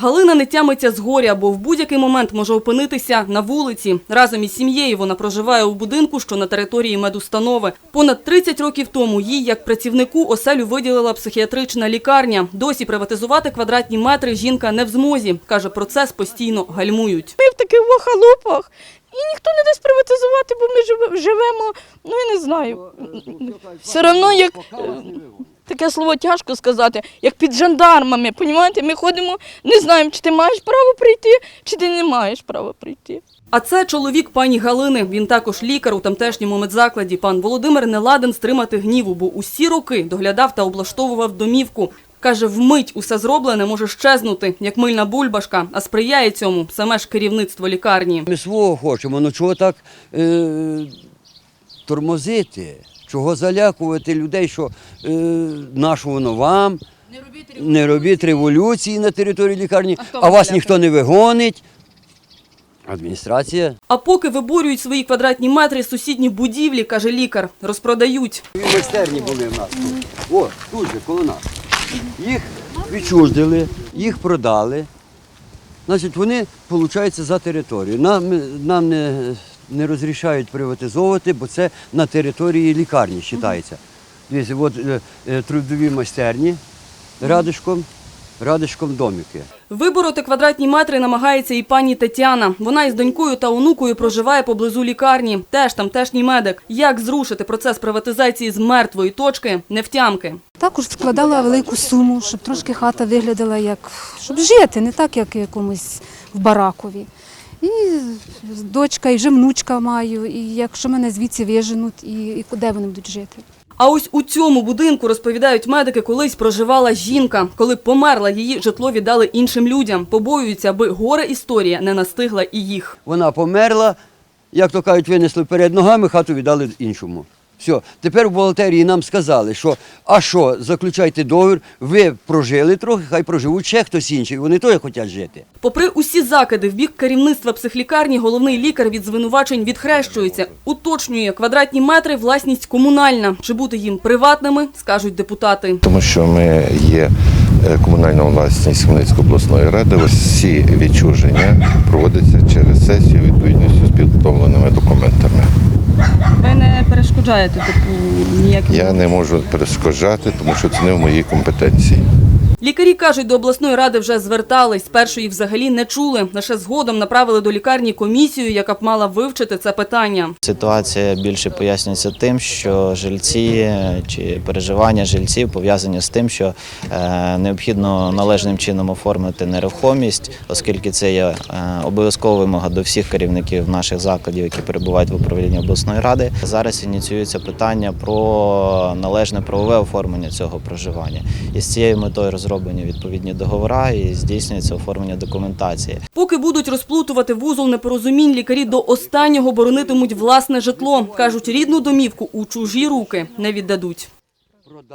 Галина не тямиться з горя, бо в будь-який момент може опинитися на вулиці. Разом із сім'єю вона проживає у будинку, що на території медустанови. Понад 30 років тому їй, як працівнику, оселю виділила психіатрична лікарня. Досі приватизувати квадратні метри жінка не в змозі. Каже, процес постійно гальмують. Ми в таких халупах. І ніхто не дасть приватизувати, бо ми живемо, ну я не знаю. Все одно як е, таке слово тяжко сказати, як під жандармами. Понімаєте? Ми ходимо, не знаємо, чи ти маєш право прийти, чи ти не маєш права прийти. А це чоловік пані Галини. Він також лікар у тамтешньому медзакладі. Пан Володимир не ладен стримати гніву, бо усі роки доглядав та облаштовував домівку. Каже, вмить усе зроблене може щезнути, як мильна бульбашка, а сприяє цьому саме ж керівництво лікарні. Ми свого хочемо, ну чого так е, тормозити, чого залякувати людей, що е, нашу воно вам, не робіть революції на території лікарні, а, вас ніхто не вигонить. Адміністрація. А поки виборюють свої квадратні метри сусідні будівлі, каже лікар, розпродають. Майстерні були в нас тут. О, тут же, коло нас. Їх відчуждили, їх продали. Значить, вони, виходить, за територію. Нам, нам не, не розрішають приватизовувати, бо це на території лікарні вважається. Дивіться, от е, е, трудові майстерні радишком, радишком домики. Вибороти квадратні метри намагається і пані Тетяна. Вона із донькою та онукою проживає поблизу лікарні. Теж тамтешній медик. Як зрушити процес приватизації з мертвої точки – невтямки. Також вкладала велику суму, щоб трошки хата виглядала як щоб жити, не так, як якомусь в баракові. І дочка, і вже внучка маю, і якщо мене звідси виженуть, і, і куди вони будуть жити? А ось у цьому будинку, розповідають медики, колись проживала жінка. Коли померла, її житло віддали іншим людям. Побоюються, аби горе історія не настигла і їх. Вона померла, як то кажуть, винесли перед ногами, хату віддали іншому. Все, тепер в бухгалтерії нам сказали, що а що, заключайте договір, ви прожили трохи, хай проживуть ще хтось інший, вони теж хочуть жити. Попри усі закиди в бік керівництва психлікарні, головний лікар від звинувачень відхрещується. Уточнює, квадратні метри – власність комунальна. Чи бути їм приватними, скажуть депутати. Тому що ми є е, комунальна власність Хмельницької обласної ради. Ось всі відчуження проводяться через сесію відповідністю з підготовленими документами. Ви не перешкоджаєте типу ніяким. Я не можу перешкоджати, тому що це не в моїй компетенції. Лікарі кажуть, до обласної ради вже звертались. Спершу їх взагалі не чули. Лише згодом направили до лікарні комісію, яка б мала вивчити це питання. Ситуація більше пояснюється тим, що жильці чи переживання жильців пов'язані з тим, що е, необхідно належним чином оформити нерухомість, оскільки це є е, обов'язкова вимога до всіх керівників наших закладів, які перебувають в управлінні обласної ради. Зараз ініціюється питання про належне правове оформлення цього проживання. І з цією метою розроблені відповідні договори і здійснюється оформлення документації. Поки будуть розплутувати вузол непорозумінь, лікарі до останнього боронитимуть власне житло. Кажуть, рідну домівку у чужі руки не віддадуть.